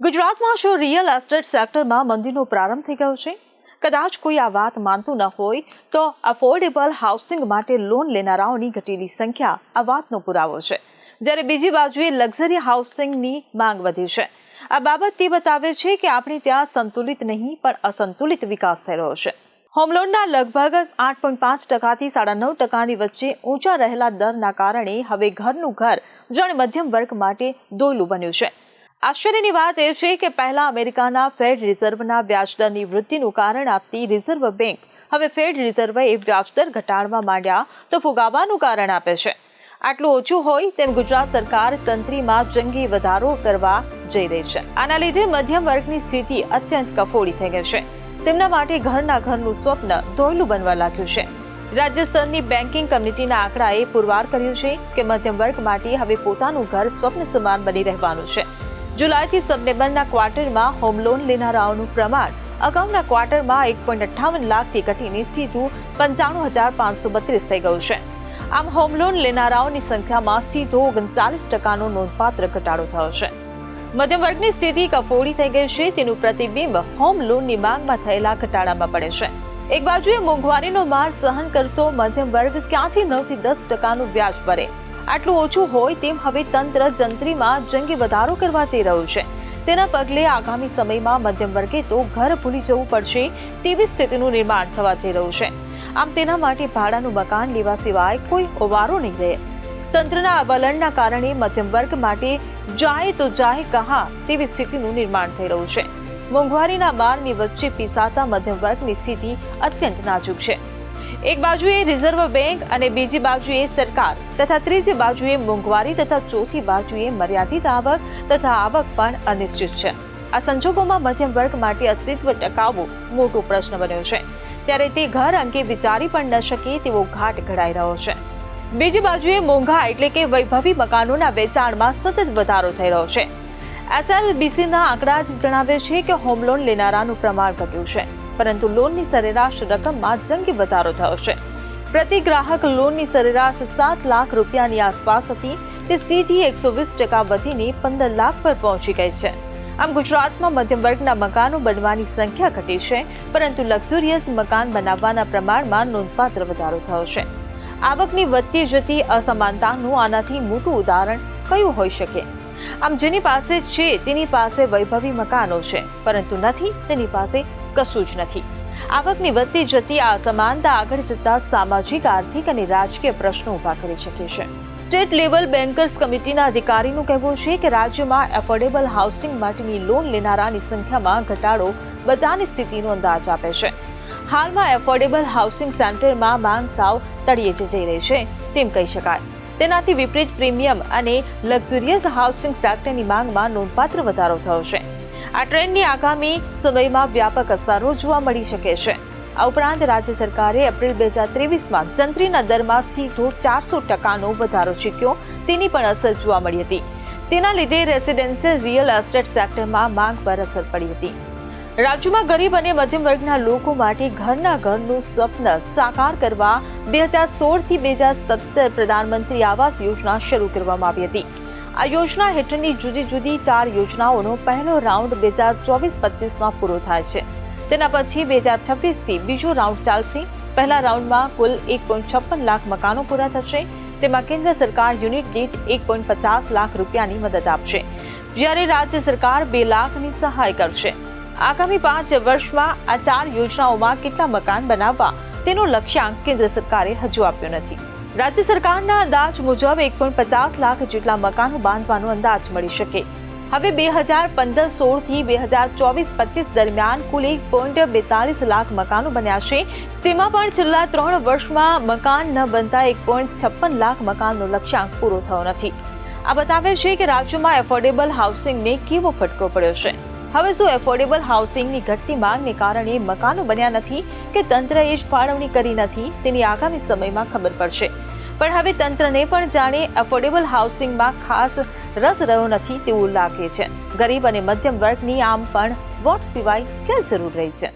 ગુજરાતમાં શું real estate સેક્ટરમાં મંદીનો પ્રારંભ થઈ ગયો છે? કદાચ કોઈ આ વાત માનતું ન હોય, તો અફોર્ડેબલ હાઉસિંગ માટે લોન લેનારાઓની ઘટેલી સંખ્યા આ વાતનો પુરાવો છે. જ્યારે બીજી બાજુએ લક્ઝરી હાઉસિંગની માંગ વધી છે. આ બાબત તે બતાવે છે કે આપણે ત્યાં સંતુલિત નહીં, પણ અસંતુલિત વિકાસ થઈ રહ્યો છે. હોમલોનના લગભગ આઠ પોઈન્ટ પાંચ ટકાથી સાડા નવ ટકાની વચ્ચે ઊંચા રહેલા દરના કારણે હવે ઘરનું ઘર જાણે મધ્યમ વર્ગ માટે દોયલું બન્યું છે. આશ્ચર્યની વાત એ છે કે પહેલા અમેરિકાના ફેડ રિઝર્વના વ્યાજદરની વૃદ્ધિનું કારણ આપતી રિઝર્વ બેંક હવે ફેડ રિઝર્વે વ્યાજદર ઘટાડવા માંડ્યા તો ફુગાવાનું કારણ આપે છે. આટલું ઓછું હોય તેમ ગુજરાત સરકાર તંત્રીમાં જંગી વધારો કરવા જઈ રહી છે. આના લીધે મધ્યમ વર્ગની સ્થિતિ અત્યંત કફોડી થઈ ગઈ છે. તેમના માટે ઘરના ઘરનું સ્વપ્ન ધોયલું બનવા લાગ્યું છે. રાજ્ય સ્તરની બેન્કિંગ કમિટીના આંકડાએ પુરવાર કર્યું છે કે મધ્યમ વર્ગ માટે હવે પોતાનું ઘર સ્વપ્ન સમાન બની રહેવાનું છે. જુલાઈથી સપ્ટેમ્બરના ક્વાર્ટરમાં હોમ લોન લેનારાઓનું પ્રમાણ અગાઉના ક્વાર્ટરમાં એક પોઈન્ટ અઠ્ઠાવન લાખથી ઘટીને સીધું પંચાણું હજાર પાંચસો બત્રીસ થઈ ગયું છે. આમ હોમ લોન લેનારાઓની સંખ્યામાં સીધો ઓગણચાલીસ ટકાનો નોંધપાત્ર ઘટાડો થયો છે. મધ્યમ વર્ગની સ્થિતિ કફોડી થઈ ગઈ છે, તેનું પ્રતિબિંબ હોમ લોનની માંગમાં થયેલા ઘટાડામાં પડે છે. એક બાજુએ મોંઘવારીનો માર સહન કરતો મધ્યમ વર્ગ ક્યાંથી નવથી દસ ટકાનું વ્યાજ ભરે? આટલું ઓછું હોય તેમ હવે તંત્ર જંત્રીમાં જંગી વધારો કરવા જઈ રહ્યું છે. તેના પગલે આગામી સમયમાં મધ્યમ વર્ગે તો ઘર ભૂલી જવું પડશે તેવી સ્થિતિનું નિર્માણ થવા જઈ રહ્યું છે. આમ તેના માટે ભાડાનું મકાન લેવા સિવાય કોઈ ઓવારો નહીં રહે. તંત્રના વલણના કારણે મધ્યમ વર્ગ માટે જાય તો જાય કહા તેવી સ્થિતિનું નિર્માણ થઈ રહ્યું છે. મોંઘવારીના બારની વચ્ચે પીસાતા મધ્યમ વર્ગની સ્થિતિ અત્યંત નાજુક છે. એક બાજુએ રિઝર્વ બેંક અને બીજી બાજુએ સરકાર તથા ત્રીજી બાજુએ મોંઘવારી તથા ચોથી બાજુએ મર્યાદિત આવક તથા આવક પણ અનિશ્ચિત છે. આ સંજોગોમાં મધ્યમ વર્ગ માટે અસ્તિત્વ ટકાવવું મોટો પ્રશ્ન બન્યો છે. ત્યારે તે ઘર અંગે વિચારી પણ ન શકે તેવો ઘાટ ઘડાઈ રહ્યો છે. બીજી બાજુએ મોંઘા એટલે કે વૈભવી મકાનોના વેચાણમાં સતત વધારો થઈ રહ્યો છે. એસએલબીસીના આંકડા જ જણાવે છે કે હોમ લોન લેનારાનું પ્રમાણ ઘટ્યું છે. પરંતુ લોનની સરેરાશ રકમમાં જંગી વધારો થયો છે. પ્રતિ ગ્રાહક લોનની સરેરાશ સાત લાખ રૂપિયાની આસપાસ હતી તે સીધી એકસો વીસ ટકા વધીને પંદર લાખ પર પહોંચી ગઈ છે. આમ ગુજરાતમાં મધ્યમ વર્ગના મકાનો બનવાની સંખ્યા ઘટી છે, પરંતુ લક્ઝુરિયસ મકાન બનાવવાના પ્રમાણમાં નોંધપાત્ર વધારો થયો છે. આવકની વધતી જતી અસમાનતાનું આનાથી મોટું ઉદાહરણ કયું હોઈ શકે? આમ જેની પાસે છે તેની પાસે વૈભવી મકાનો છે, પરંતુ નથી તેની પાસે કશું જ નથી. આવકની વધતી જતી આ અસમાનતા આગળ જતા સામાજિક, આર્થિક અને રાજકીય પ્રશ્નો ઊભા કરી શકે છે. સ્ટેટ લેવલ બેન્કર્સ કમિટીના અધિકારીનું કહેવું છે કે રાજ્યમાં એફોર્ડેબલ હાઉસિંગ માટેની લોન લેનારાની સંખ્યામાં ઘટાડો બજારની સ્થિતિનો અંદાજ આપે છે. હાલમાં એફોર્ડેબલ હાઉસિંગ સેન્ટરમાં માંગ સાવ તળિયે જઈ રહી છે, તેમ કહી શકાય. તેનાથી વિપરીત પ્રીમિયમ અને લક્ઝુરિયસ હાઉસિંગ સેક્ટરની માંગમાં નોંધપાત્ર વધારો થયો છે. આ ટ્રેન્ડની આગામી સમયમાં વ્યાપક અસરો જોવા મળી શકે છે. આ ઉપરાંત રાજ્ય સરકારે એપ્રિલ બે હજાર ત્રેવીસમાં જંત્રીના દરમાં સીધો ચારસો ટકાનો વધારો ચૂક્યો. તેની પણ અસર જોવા મળી હતી. તેના લીધે રેસિડેન્શિયલ રિયલ એસ્ટેટ સેક્ટરમાં માંગ પર અસર પડી હતી. રાજ્યમાં ગરીબ અને મધ્યમ વર્ગના લોકો માટે ઘરના ઘરનું સ્વપ્ન સાકાર કરવા બે હજાર સોળથી બે હજાર સત્તર પ્રધાનમંત્રી આવાસ યોજના શરૂ કરવામાં આવી હતી. આ યોજના હેઠળની જુદી જુદી ચાર યોજનાઓનો પહેલો રાઉન્ડ બે હજાર ચોવીસ પચીસમાં પૂરો થાય છે. તેના પછી બે હજાર છવ્વીસથી બીજો રાઉન્ડ ચાલશે. પહેલા રાઉન્ડમાં કુલ એક પોઈન્ટ છપ્પન લાખ મકાનો પૂરા થશે. તેમાં કેન્દ્ર સરકાર યુનિટ દીઠ એક પોઈન્ટ પચાસ લાખ રૂપિયાની મદદ આપશે. જ્યારે રાજ્ય સરકાર બે લાખની સહાય કરશે. આગામી પાંચ વર્ષમાં આ ચાર યોજનાઓમાં કેટલા મકાન બનાવવા તેનો લક્ષ્યાંક કેન્દ્ર સરકારે હજુ આપ્યો નથી. રાજ્ય સરકારના અંદાજ મુજબ એક પોઈન્ટ પચાસ લાખ જેટલા મકાનો બાંધવાનો અંદાજ મળી શકે. હવે બે હજાર પંદર સોળથી બે હજાર ચોવીસ પચીસ દરમિયાન કુલ એક પોઈન્ટ બેતાલીસ લાખ મકાનો બન્યા છે. તેમાં પણ છેલ્લા ત્રણ વર્ષમાં મકાન ન બનતા એક પોઈન્ટ છપ્પન લાખ મકાનનો લક્ષ્યાંક પૂરો થયો નથી. આ બતાવે છે કે રાજ્યમાં એફોર્ડેબલ હાઉસિંગને કેવો ફટકો પડ્યો છે. હવે શું એફોર્ડેબલ હાઉસિંગની ઘટતી માંગને કારણે મકાનો બન્યા નથી કે તંત્રએ જ ફાળવણી કરી નથી તેની આગામી સમયમાં ખબર પડશે. પણ હવે તંત્રને પણ જાણે અફોર્ડેબલ હાઉસિંગમાં ખાસ રસ રહ્યો નથી તેવું લાગે છે. ગરીબ અને મધ્યમ વર્ગની આમ પણ વોટ સિવાય ક્યાં જરૂર રહી છે?